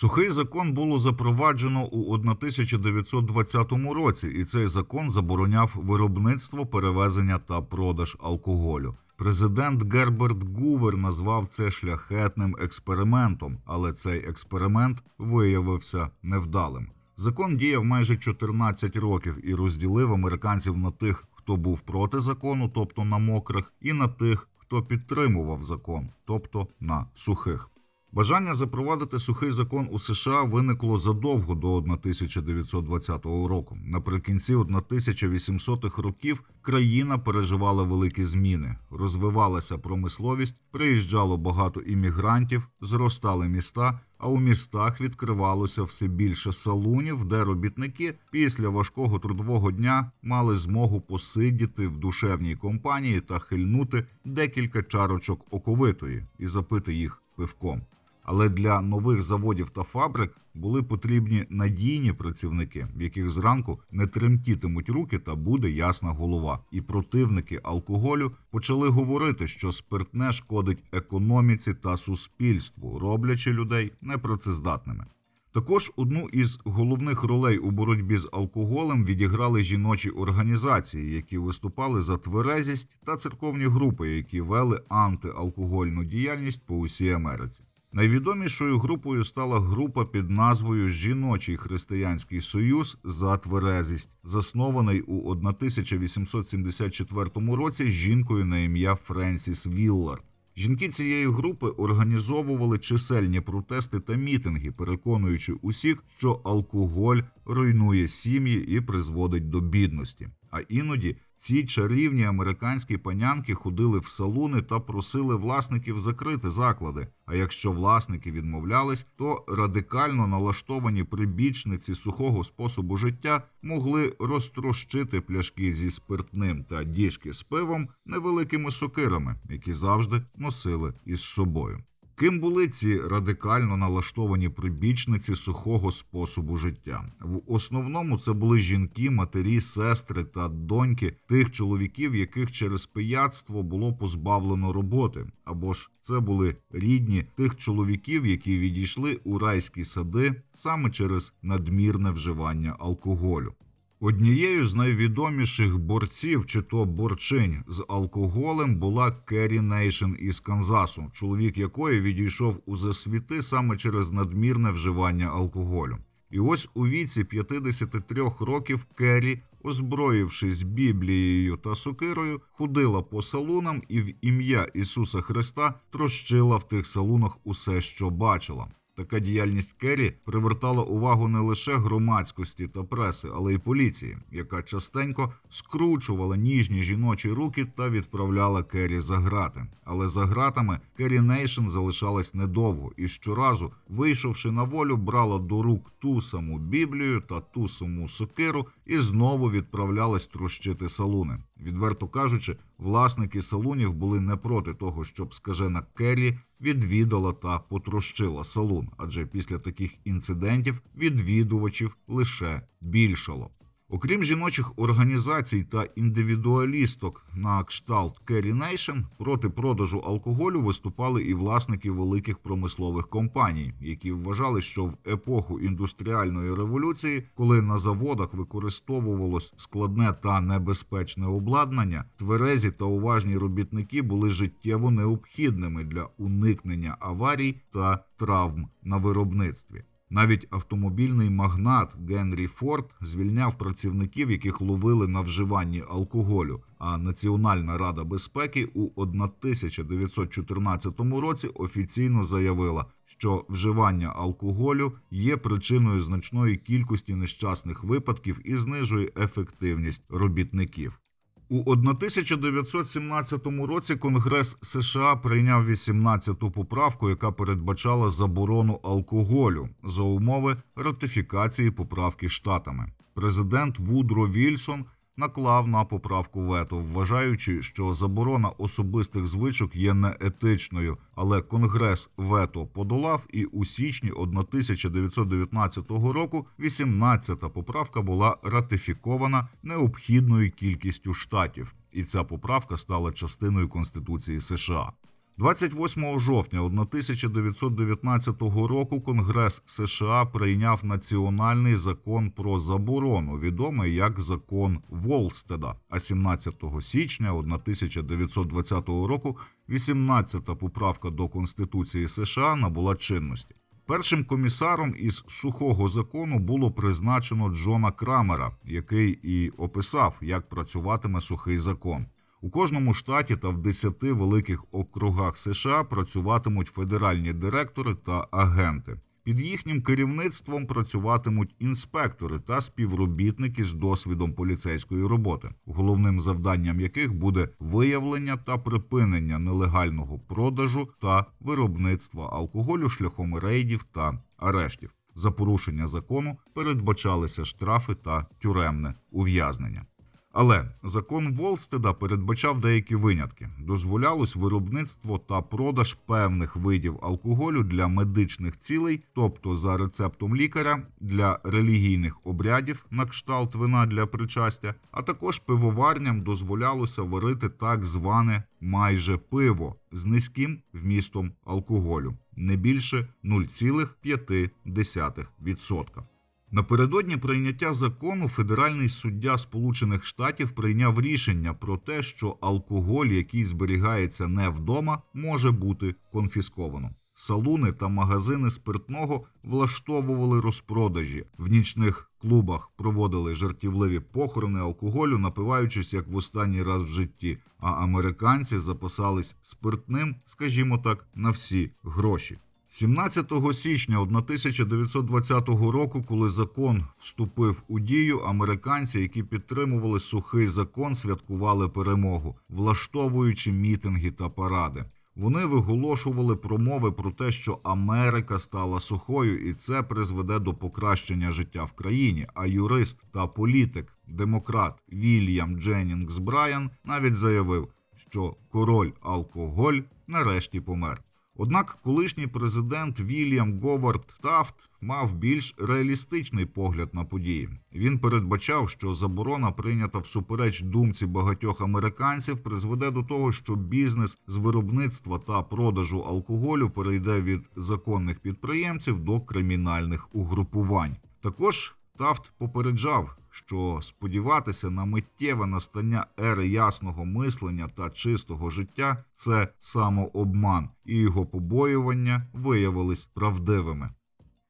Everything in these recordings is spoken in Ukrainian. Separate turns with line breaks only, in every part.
Сухий закон було запроваджено у 1920 році, і цей закон забороняв виробництво, перевезення та продаж алкоголю. Президент Герберт Гувер назвав це шляхетним експериментом, але цей експеримент виявився невдалим. Закон діяв майже 14 років і розділив американців на тих, хто був проти закону, тобто на мокрих, і на тих, хто підтримував закон, тобто на сухих. Бажання запровадити сухий закон у США виникло задовго до 1920 року. Наприкінці 1800-х років країна переживала великі зміни, розвивалася промисловість, приїжджало багато іммігрантів, зростали міста. А у містах відкривалося все більше салунів, де робітники після важкого трудового дня мали змогу посидіти в душевній компанії та хильнути декілька чарочок оковитої і запити їх пивком. Але для нових заводів та фабрик були потрібні надійні працівники, в яких зранку не тремтітимуть руки та буде ясна голова. І противники алкоголю почали говорити, що спиртне шкодить економіці та суспільству, роблячи людей непрацездатними. Також одну із головних ролей у боротьбі з алкоголем відіграли жіночі організації, які виступали за тверезість, та церковні групи, які вели антиалкогольну діяльність по усій Америці. Найвідомішою групою стала група під назвою Жіночий християнський союз за тверезість, заснований у 1874 році жінкою на ім'я Френсіс Віллард. Жінки цієї групи організовували чисельні протести та мітинги, переконуючи усіх, що алкоголь руйнує сім'ї і призводить до бідності. А іноді ці чарівні американські панянки ходили в салуни та просили власників закрити заклади. А якщо власники відмовлялись, то радикально налаштовані прибічниці сухого способу життя могли розтрощити пляшки зі спиртним та діжки з пивом невеликими сокирами, які завжди носили із собою. Ким були ці радикально налаштовані прибічниці сухого способу життя? В основному це були жінки, матері, сестри та доньки тих чоловіків, яких через пияцтво було позбавлено роботи, або ж це були рідні тих чоловіків, які відійшли у райські сади саме через надмірне вживання алкоголю. Однією з найвідоміших борців чи то борчинь з алкоголем була Керрі Нейшн із Канзасу, чоловік якої відійшов у засвіти саме через надмірне вживання алкоголю. І ось у віці 53 років Керрі, озброївшись Біблією та сокирою, ходила по салунам і в ім'я Ісуса Христа трощила в тих салунах усе, що бачила. Така діяльність Керрі привертала увагу не лише громадськості та преси, але й поліції, яка частенько скручувала ніжні жіночі руки та відправляла Керрі за грати. Але за гратами Керрі Нейшн залишалась недовго і щоразу, вийшовши на волю, брала до рук ту саму Біблію та ту саму сокиру і знову відправлялась трощити салуни. Відверто кажучи, власники салунів були не проти того, щоб скажена Келлі відвідала та потрощила салун, адже після таких інцидентів відвідувачів лише більшало. Окрім жіночих організацій та індивідуалісток на кшталт Керрі Нейшн, проти продажу алкоголю виступали і власники великих промислових компаній, які вважали, що в епоху індустріальної революції, коли на заводах використовувалось складне та небезпечне обладнання, тверезі та уважні робітники були життєво необхідними для уникнення аварій та травм на виробництві. Навіть автомобільний магнат Генрі Форд звільняв працівників, яких ловили на вживанні алкоголю. А Національна рада безпеки у 1914 році офіційно заявила, що вживання алкоголю є причиною значної кількості нещасних випадків і знижує ефективність робітників. У 1917 році Конгрес США прийняв 18-ту поправку, яка передбачала заборону алкоголю за умови ратифікації поправки штатами. Президент Вудро Вільсон наклав на поправку вето, вважаючи, що заборона особистих звичок є неетичною, але Конгрес вето подолав, і у січні 1919 року 18-та поправка була ратифікована необхідною кількістю штатів, і ця поправка стала частиною Конституції США. 28 жовтня 1919 року Конгрес США прийняв національний закон про заборону, відомий як закон Волстеда. А 17 січня 1920 року 18-та поправка до Конституції США набула чинності. Першим комісаром із сухого закону було призначено Джона Крамера, який і описав, як працюватиме сухий закон. У кожному штаті та в десяти великих округах США працюватимуть федеральні директори та агенти. Під їхнім керівництвом працюватимуть інспектори та співробітники з досвідом поліцейської роботи, головним завданням яких буде виявлення та припинення нелегального продажу та виробництва алкоголю шляхом рейдів та арештів. За порушення закону передбачалися штрафи та тюремне ув'язнення. Але закон Волстеда передбачав деякі винятки. Дозволялось виробництво та продаж певних видів алкоголю для медичних цілей, тобто за рецептом лікаря, для релігійних обрядів на кшталт вина для причастя, а також пивоварням дозволялося варити так зване майже пиво з низьким вмістом алкоголю, не більше 0,5%. Напередодні прийняття закону федеральний суддя Сполучених Штатів прийняв рішення про те, що алкоголь, який зберігається не вдома, може бути конфісковано. Салуни та магазини спиртного влаштовували розпродажі в нічних клубах, проводили жартівливі похорони алкоголю, напиваючись як в останній раз в житті. А американці запасались спиртним, скажімо так, на всі гроші. 17 січня 1920 року, коли закон вступив у дію, американці, які підтримували сухий закон, святкували перемогу, влаштовуючи мітинги та паради. Вони виголошували промови про те, що Америка стала сухою, і це призведе до покращення життя в країні. А юрист та політик, демократ Вільям Дженнінгс Брайан навіть заявив, що король алкоголь нарешті помер. Однак колишній президент Вільям Говард Тафт мав більш реалістичний погляд на події. Він передбачав, що заборона, прийнята всупереч думці багатьох американців, призведе до того, що бізнес з виробництва та продажу алкоголю перейде від законних підприємців до кримінальних угрупувань. Також Тафт попереджав, що сподіватися на миттєве настання ери ясного мислення та чистого життя це самообман, і його побоювання виявились правдивими.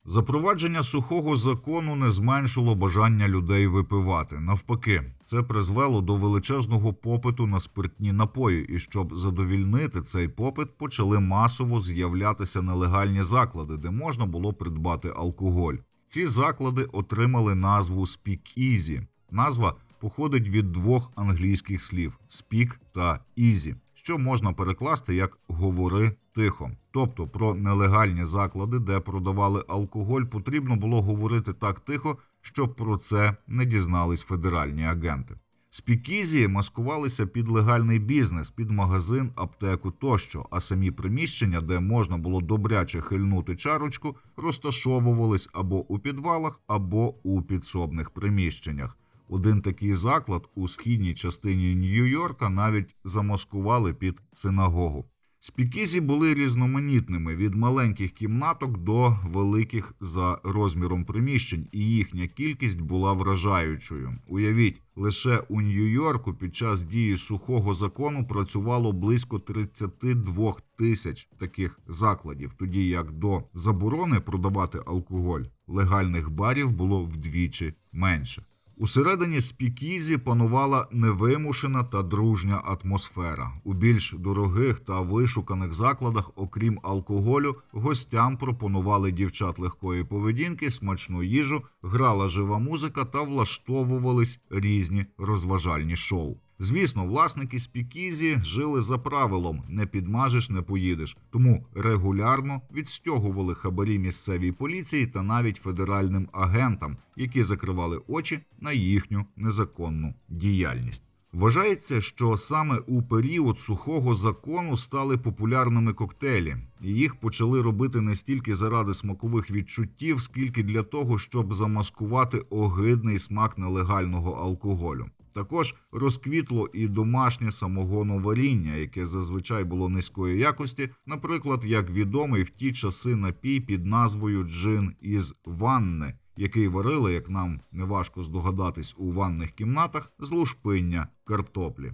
Запровадження сухого закону не зменшило бажання людей випивати. Навпаки, це призвело до величезного попиту на спиртні напої, і щоб задовільнити цей попит, почали масово з'являтися нелегальні заклади, де можна було придбати алкоголь. Ці заклади отримали назву Speakeasy. Назва походить від двох англійських слів speak та easy, що можна перекласти як говори тихо. Тобто про нелегальні заклади, де продавали алкоголь, потрібно було говорити так тихо, щоб про це не дізнались федеральні агенти. Спікізі маскувалися під легальний бізнес, під магазин, аптеку тощо, а самі приміщення, де можна було добряче хильнути чарочку, розташовувались або у підвалах, або у підсобних приміщеннях. Один такий заклад у східній частині Нью-Йорка навіть замаскували під синагогу. Спікізі були різноманітними від маленьких кімнаток до великих за розміром приміщень, і їхня кількість була вражаючою. Уявіть, лише у Нью-Йорку під час дії сухого закону працювало близько 32 тисяч таких закладів, тоді як до заборони продавати алкоголь легальних барів було вдвічі менше. Усередині спікізі панувала невимушена та дружня атмосфера. У більш дорогих та вишуканих закладах, окрім алкоголю, гостям пропонували дівчат легкої поведінки, смачну їжу, грала жива музика та влаштовувались різні розважальні шоу. Звісно, власники спікізі жили за правилом: не підмажеш, не поїдеш. Тому регулярно відстягували хабарі місцевій поліції та навіть федеральним агентам, які закривали очі на їхню незаконну діяльність. Вважається, що саме у період сухого закону стали популярними коктейлі, і їх почали робити не стільки заради смакових відчуттів, скільки для того, щоб замаскувати огидний смак нелегального алкоголю. Також розквітло і домашнє самогоноваріння, яке зазвичай було низької якості, наприклад, як відомий в ті часи напій під назвою джин із ванни, який варили, як нам неважко здогадатись, у ванних кімнатах з лушпиння картоплі.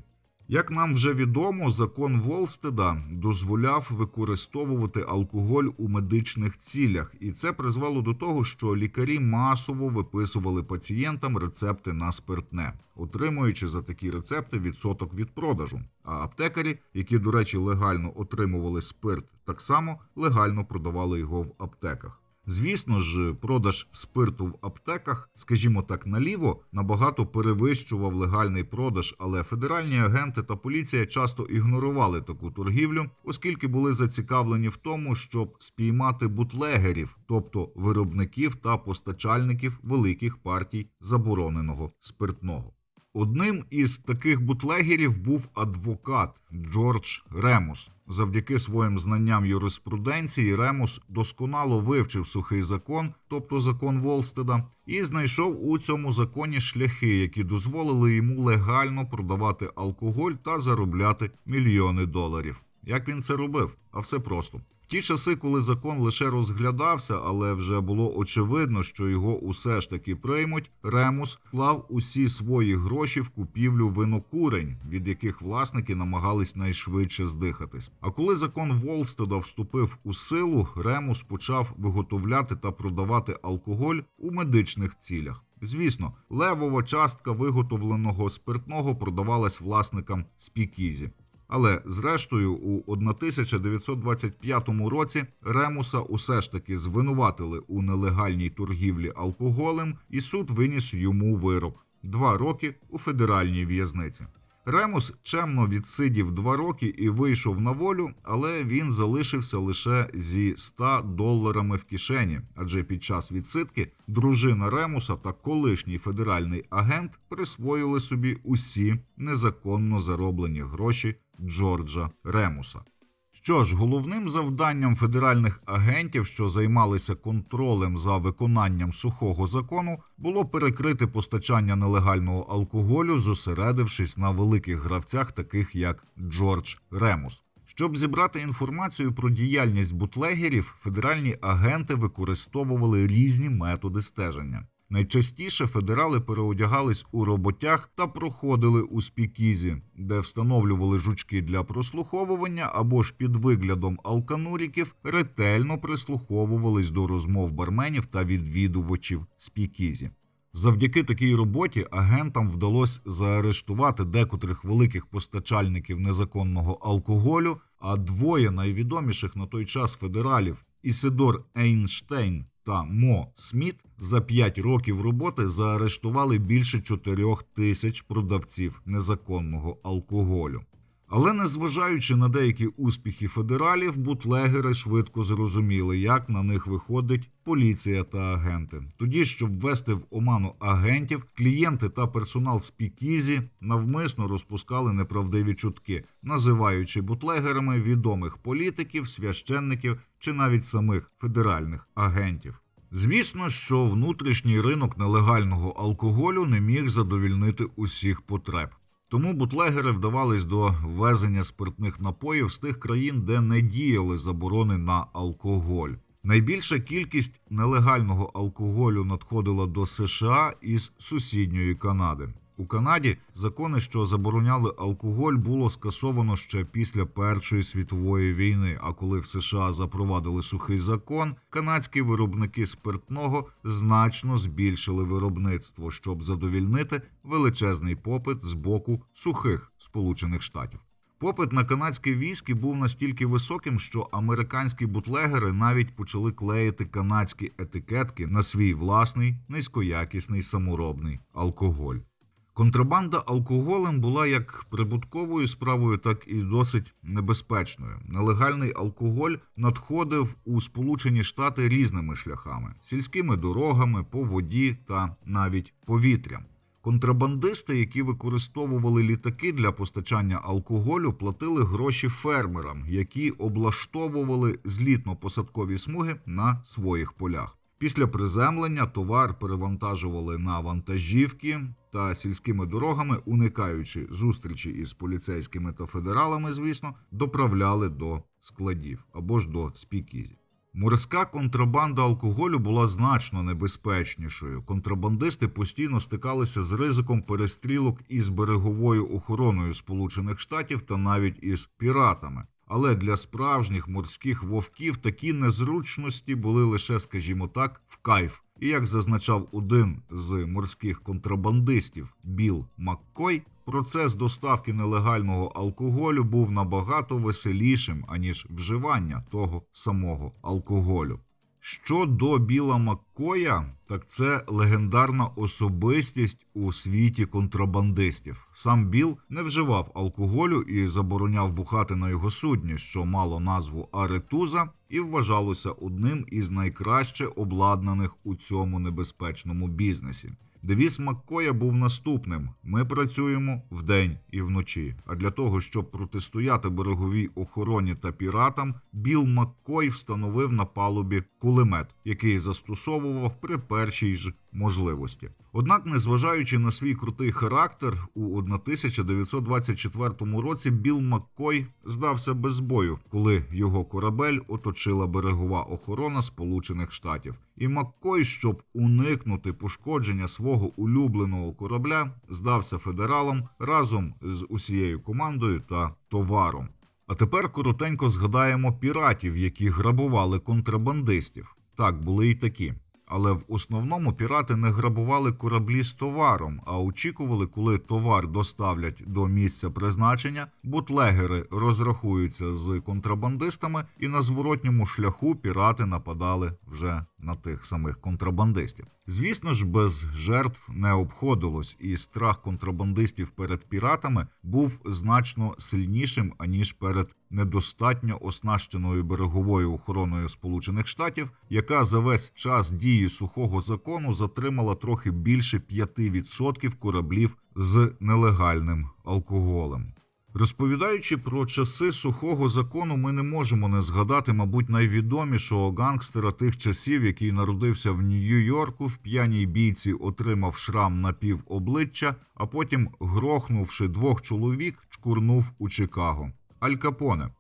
Як нам вже відомо, закон Волстеда дозволяв використовувати алкоголь у медичних цілях, і це призвело до того, що лікарі масово виписували пацієнтам рецепти на спиртне, отримуючи за такі рецепти відсоток від продажу. А аптекарі, які, до речі, легально отримували спирт, так само легально продавали його в аптеках. Звісно ж, продаж спирту в аптеках, скажімо так, наліво, набагато перевищував легальний продаж, але федеральні агенти та поліція часто ігнорували таку торгівлю, оскільки були зацікавлені в тому, щоб спіймати бутлегерів, тобто виробників та постачальників великих партій забороненого спиртного. Одним із таких бутлегерів був адвокат Джордж Ремус. Завдяки своїм знанням юриспруденції Ремус досконало вивчив сухий закон, тобто закон Волстеда, і знайшов у цьому законі шляхи, які дозволили йому легально продавати алкоголь та заробляти мільйони доларів. Як він це робив? А все просто. В ті часи, коли закон лише розглядався, але вже було очевидно, що його усе ж таки приймуть, Ремус клав усі свої гроші в купівлю винокурень, від яких власники намагались найшвидше здихатись. А коли закон Волстеда вступив у силу, Ремус почав виготовляти та продавати алкоголь у медичних цілях. Звісно, левова частка виготовленого спиртного продавалась власникам спікізі. Але зрештою, у 1925 році Ремуса усе ж таки звинуватили у нелегальній торгівлі алкоголем, і суд виніс йому вирок два роки у федеральній в'язниці. Ремус чемно відсидів два роки і вийшов на волю, але він залишився лише зі 100 доларами в кишені, адже під час відсидки дружина Ремуса та колишній федеральний агент присвоїли собі усі незаконно зароблені гроші Джорджа Ремуса. Що ж, головним завданням федеральних агентів, що займалися контролем за виконанням сухого закону, було перекрити постачання нелегального алкоголю, зосередившись на великих гравцях, таких як Джордж Ремус. Щоб зібрати інформацію про діяльність бутлегерів, федеральні агенти використовували різні методи стеження. Найчастіше федерали переодягались у роботяг та проходили у спікізі, де встановлювали жучки для прослуховування або ж під виглядом алкануріків ретельно прислуховувались до розмов барменів та відвідувачів спікізі. Завдяки такій роботі агентам вдалося заарештувати декотрих великих постачальників незаконного алкоголю, а двоє найвідоміших на той час федералів Ісидор Ейнштейн та Мо Сміт за 5 років роботи заарештували більше 4 тисяч продавців незаконного алкоголю. Але незважаючи на деякі успіхи федералів, бутлегери швидко зрозуміли, як на них виходить поліція та агенти. Тоді, щоб ввести в оману агентів, клієнти та персонал спікізі навмисно розпускали неправдиві чутки, називаючи бутлегерами відомих політиків, священників чи навіть самих федеральних агентів. Звісно, що внутрішній ринок нелегального алкоголю не міг задовільнити усіх потреб. Тому бутлегери вдавались до ввезення спиртних напоїв з тих країн, де не діяли заборони на алкоголь. Найбільша кількість нелегального алкоголю надходила до США із сусідньої Канади. У Канаді закони, що забороняли алкоголь, було скасовано ще після Першої світової війни. А коли в США запровадили сухий закон, канадські виробники спиртного значно збільшили виробництво, щоб задовільнити величезний попит з боку сухих Сполучених Штатів. Попит на канадське віскі був настільки високим, що американські бутлегери навіть почали клеїти канадські етикетки на свій власний низькоякісний саморобний алкоголь. Контрабанда алкоголем була як прибутковою справою, так і досить небезпечною. Нелегальний алкоголь надходив у Сполучені Штати різними шляхами: сільськими дорогами, по воді та навіть повітрям. Контрабандисти, які використовували літаки для постачання алкоголю, платили гроші фермерам, які облаштовували злітно-посадкові смуги на своїх полях. Після приземлення товар перевантажували на вантажівки та сільськими дорогами, уникаючи зустрічі із поліцейськими та федералами, звісно, доправляли до складів або ж до спікізів. Морська контрабанда алкоголю була значно небезпечнішою. Контрабандисти постійно стикалися з ризиком перестрілок із береговою охороною Сполучених Штатів та навіть із піратами. Але для справжніх морських вовків такі незручності були лише, скажімо так, в кайф. І як зазначав один з морських контрабандистів Біл Маккой, процес доставки нелегального алкоголю був набагато веселішим, аніж вживання того самого алкоголю. Що до Біла Маккоя, так це легендарна особистість у світі контрабандистів. Сам Біл не вживав алкоголю і забороняв бухати на його судні, що мало назву Аретуза, і вважалося одним із найкраще обладнаних у цьому небезпечному бізнесі. Девіз Маккоя був наступним: ми працюємо вдень і вночі. А для того, щоб протистояти береговій охороні та піратам, Біл Маккой встановив на палубі кулемет, який застосовував при першій ж можливості. Однак, незважаючи на свій крутий характер, у 1924 році Біл Маккой здався без бою, коли його корабель оточила берегова охорона Сполучених Штатів. І Маккой, щоб уникнути пошкодження свого улюбленого корабля, здався федералам разом з усією командою та товаром. А тепер коротенько згадаємо піратів, які грабували контрабандистів. Так, були і такі. Але в основному пірати не грабували кораблі з товаром, а очікували, коли товар доставлять до місця призначення, бутлегери розрахуються з контрабандистами, і на зворотньому шляху пірати нападали вже на тих самих контрабандистів. Звісно ж, без жертв не обходилось, і страх контрабандистів перед піратами був значно сильнішим аніж перед недостатньо оснащеною береговою охороною Сполучених Штатів, яка за весь час дії сухого закону затримала трохи більше 5% кораблів з нелегальним алкоголем. Розповідаючи про часи сухого закону, ми не можемо не згадати, мабуть, найвідомішого гангстера тих часів, який народився в Нью-Йорку, в п'яній бійці отримав шрам на пів обличчя, а потім, грохнувши двох чоловік, чкурнув у Чикаго. Аль Капоне.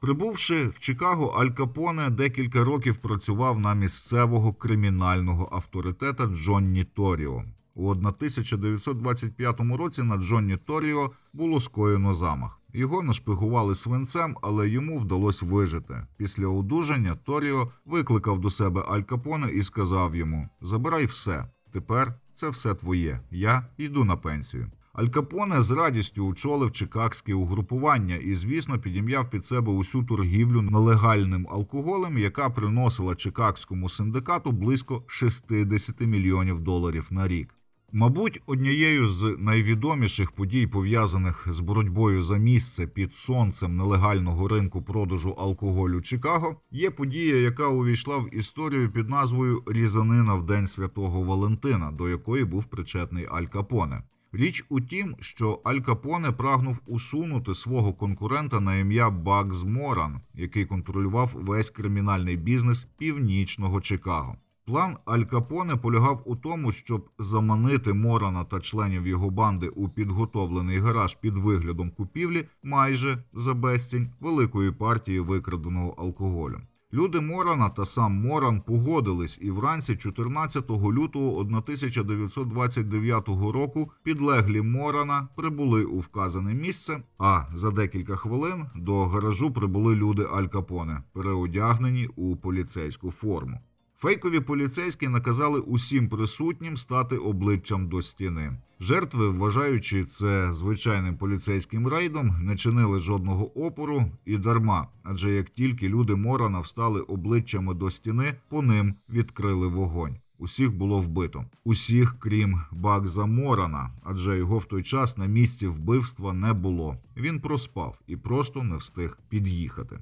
Прибувши в Чикаго, Аль Капоне декілька років працював на місцевого кримінального авторитета Джонні Торіо. У 1925 році на Джонні Торіо було скоєно замах. Його нашпигували свинцем, але йому вдалося вижити. Після одужання Торіо викликав до себе Аль Капоне і сказав йому: Забирай все. Тепер це все твоє. Я йду на пенсію. Аль Капоне з радістю очолив чикагське угрупування і, звісно, підім'яв під себе усю торгівлю нелегальним алкоголем, яка приносила чикагському синдикату близько 60 мільйонів доларів на рік. Мабуть, однією з найвідоміших подій, пов'язаних з боротьбою за місце під сонцем нелегального ринку продажу алкоголю Чикаго, є подія, яка увійшла в історію під назвою Різанина в День Святого Валентина, до якої був причетний Аль Капоне. Річ у тім, що Аль Капоне прагнув усунути свого конкурента на ім'я Багз Моран, який контролював весь кримінальний бізнес північного Чикаго. План Аль Капоне полягав у тому, щоб заманити Морана та членів його банди у підготовлений гараж під виглядом купівлі майже за безцінь великої партії викраденого алкоголю. Люди Морана та сам Моран погодились, і вранці 14 лютого 1929 року підлеглі Морана прибули у вказане місце. А за декілька хвилин до гаражу прибули люди Аль Капоне, переодягнені у поліцейську форму. Фейкові поліцейські наказали усім присутнім стати обличчям до стіни. Жертви, вважаючи це звичайним поліцейським рейдом, не чинили жодного опору і дарма, адже як тільки люди Морана встали обличчями до стіни, по ним відкрили вогонь. Усіх було вбито, усіх, крім Багза Морана, адже його в той час на місці вбивства не було. Він проспав і просто не встиг під'їхати.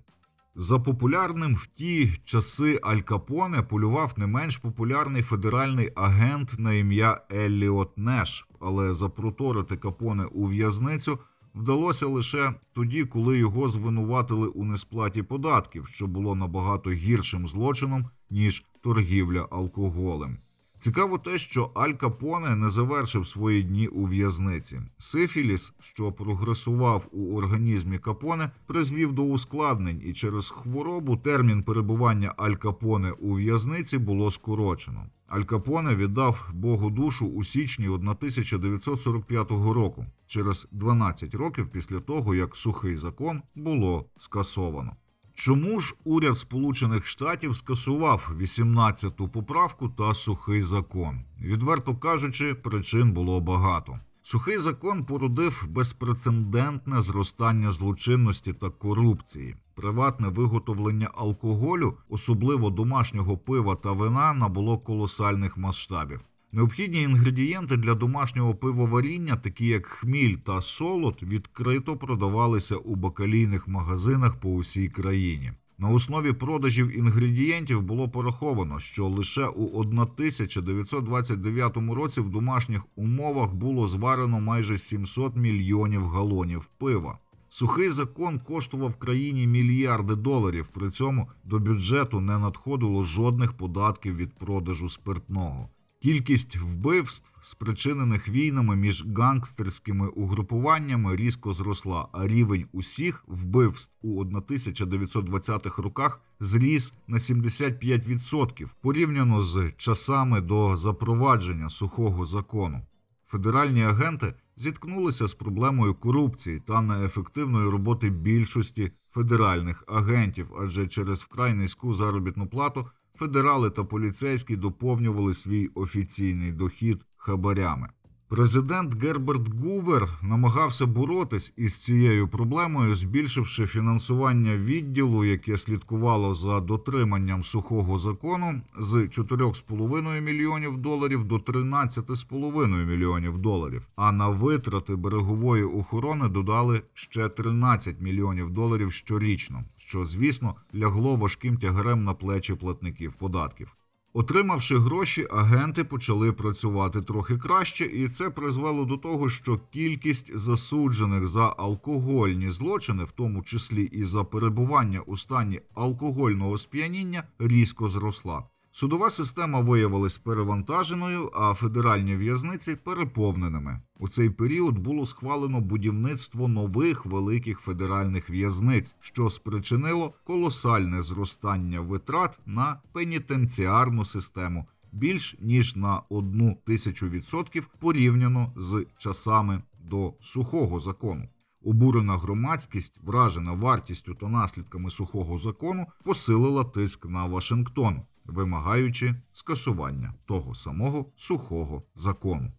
За популярним в ті часи Аль Капоне полював не менш популярний федеральний агент на ім'я Елліот Неш, але запроторити Капоне у в'язницю вдалося лише тоді, коли його звинуватили у несплаті податків, що було набагато гіршим злочином ніж торгівля алкоголем. Цікаво те, що Аль Капоне не завершив свої дні у в'язниці. Сифіліс, що прогресував у організмі Капоне, призвів до ускладнень, і через хворобу термін перебування Аль Капоне у в'язниці було скорочено. Аль Капоне віддав Богу душу у січні 1945 року, через 12 років після того, як сухий закон було скасовано. Чому ж уряд Сполучених Штатів скасував 18-ту поправку та сухий закон? Відверто кажучи, причин було багато. Сухий закон породив безпрецедентне зростання злочинності та корупції. Приватне виготовлення алкоголю, особливо домашнього пива та вина, набуло колосальних масштабів. Необхідні інгредієнти для домашнього пивоваріння, такі як хміль та солод, відкрито продавалися у бакалійних магазинах по усій країні. На основі продажів інгредієнтів було пораховано, що лише у 1929 році в домашніх умовах було зварено майже 700 мільйонів галонів пива. Сухий закон коштував країні мільярди доларів. При цьому до бюджету не надходило жодних податків від продажу спиртного. Кількість вбивств, спричинених війнами між гангстерськими угрупуваннями, різко зросла, а рівень усіх вбивств у 1920-х роках зріс на 75% порівняно з часами до запровадження сухого закону. Федеральні агенти зіткнулися з проблемою корупції та неефективної роботи більшості федеральних агентів, адже через вкрай низьку заробітну плату федерали та поліцейські доповнювали свій офіційний дохід хабарями. Президент Герберт Гувер намагався боротись із цією проблемою, збільшивши фінансування відділу, яке слідкувало за дотриманням сухого закону, з 4,5 мільйонів доларів до 13,5 мільйонів доларів. А на витрати берегової охорони додали ще 13 мільйонів доларів щорічно, що звісно лягло важким тягарем на плечі платників податків. Отримавши гроші, агенти почали працювати трохи краще, і це призвело до того, що кількість засуджених за алкогольні злочини, в тому числі і за перебування у стані алкогольного сп'яніння, різко зросла. Судова система виявилась перевантаженою, а федеральні в'язниці переповненими. У цей період було схвалено будівництво нових великих федеральних в'язниць, що спричинило колосальне зростання витрат на пенітенціарну систему більш ніж на одну тисячу відсотків порівняно з часами до сухого закону. Обурена громадськість, вражена вартістю та наслідками сухого закону, посилила тиск на Вашингтон, вимагаючи скасування того самого сухого закону.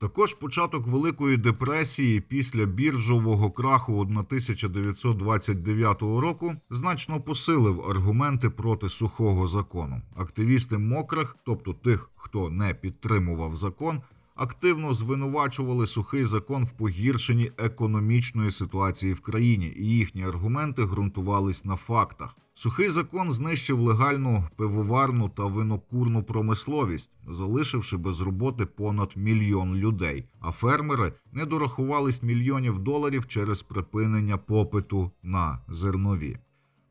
Також початок Великої депресії після біржового краху 1929 року значно посилив аргументи проти сухого закону. Активісти мокрих, тобто тих, хто не підтримував закон, активно звинувачували сухий закон в погіршенні економічної ситуації в країні, і їхні аргументи ґрунтувались на фактах. Сухий закон знищив легальну пивоварну та винокурну промисловість, залишивши без роботи понад мільйон людей. А фермери не дорахувались мільйонів доларів через припинення попиту на зернові.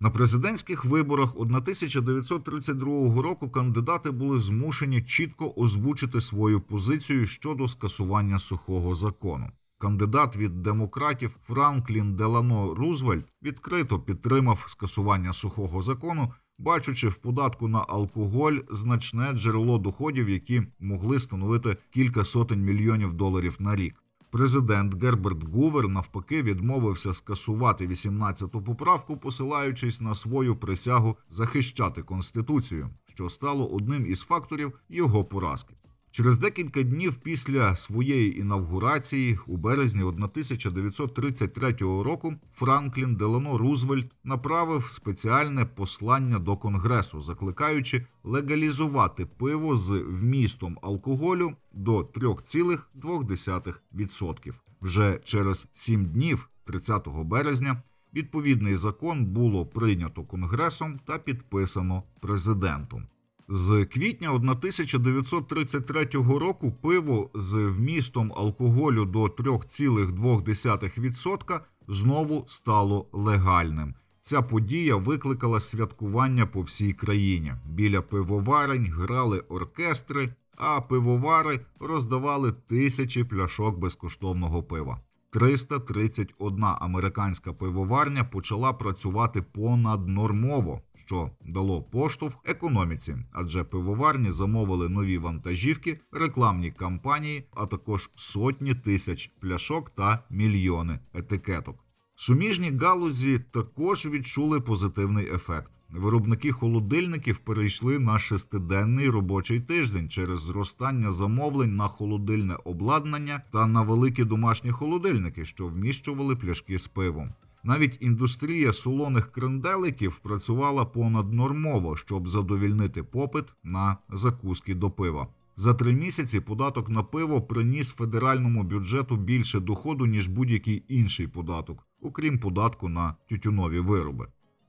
На президентських виборах 1932 року кандидати були змушені чітко озвучити свою позицію щодо скасування сухого закону. Кандидат від демократів Франклін Делано Рузвельт відкрито підтримав скасування сухого закону, бачучи в податку на алкоголь значне джерело доходів, які могли становити кілька сотень мільйонів доларів на рік. Президент Герберт Гувер навпаки відмовився скасувати 18-ту поправку, посилаючись на свою присягу захищати конституцію, що стало одним із факторів його поразки. Через декілька днів після своєї інавгурації, у березні 1933 року, Франклін Делано Рузвельт направив спеціальне послання до Конгресу, закликаючи легалізувати пиво з вмістом алкоголю до 3,2%. Вже через сім днів, 30 березня, відповідний закон було прийнято Конгресом та підписано президентом. З квітня 1933 року пиво з вмістом алкоголю до 3,2% знову стало легальним. Ця подія викликала святкування по всій країні. Біля пивоварень грали оркестри, а пивовари роздавали тисячі пляшок безкоштовного пива. 331 американська пивоварня почала працювати понаднормово, що дало поштовх економіці, адже пивоварні замовили нові вантажівки, рекламні кампанії, а також сотні тисяч пляшок та мільйони етикеток. Суміжні галузі також відчули позитивний ефект. Виробники холодильників перейшли на шестиденний робочий тиждень через зростання замовлень на холодильне обладнання та на великі домашні холодильники, що вміщували пляшки з пивом. Навіть індустрія солоних кренделиків працювала понаднормово, щоб задовільнити попит на закуски до пива. За три місяці податок на пиво приніс федеральному бюджету більше доходу ніж будь-який інший податок, окрім податку на тютюнові вироби.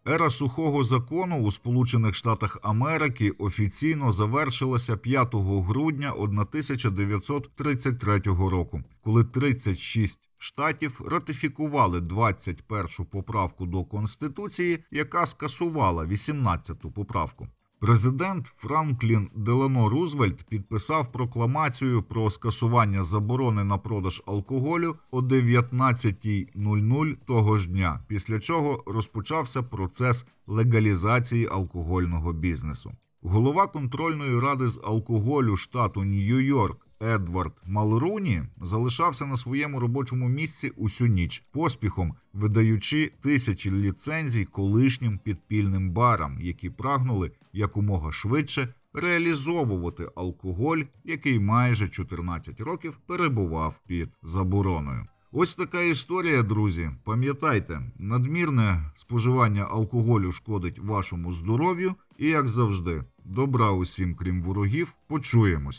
Ера сухого закону у Сполучених Штатах Америки офіційно завершилася 5 грудня 1933 року, коли 36 штатів ратифікували 21 поправку до Конституції, яка скасувала 18 поправку. Президент Франклін Делано Рузвельт підписав прокламацію про скасування заборони на продаж алкоголю о 19.00 того ж дня, після чого розпочався процес легалізації алкогольного бізнесу. Голова контрольної ради з алкоголю штату Нью-Йорк Едвард Малруні залишався на своєму робочому місці усю ніч, поспіхом видаючи тисячі ліцензій колишнім підпільним барам, які прагнули якомога швидше реалізовувати алкоголь, який майже 14 років перебував під забороною. Ось така історія, друзі. Пам'ятайте, надмірне споживання алкоголю шкодить вашому здоров'ю, і як завжди, добра усім, крім ворогів, почуємось.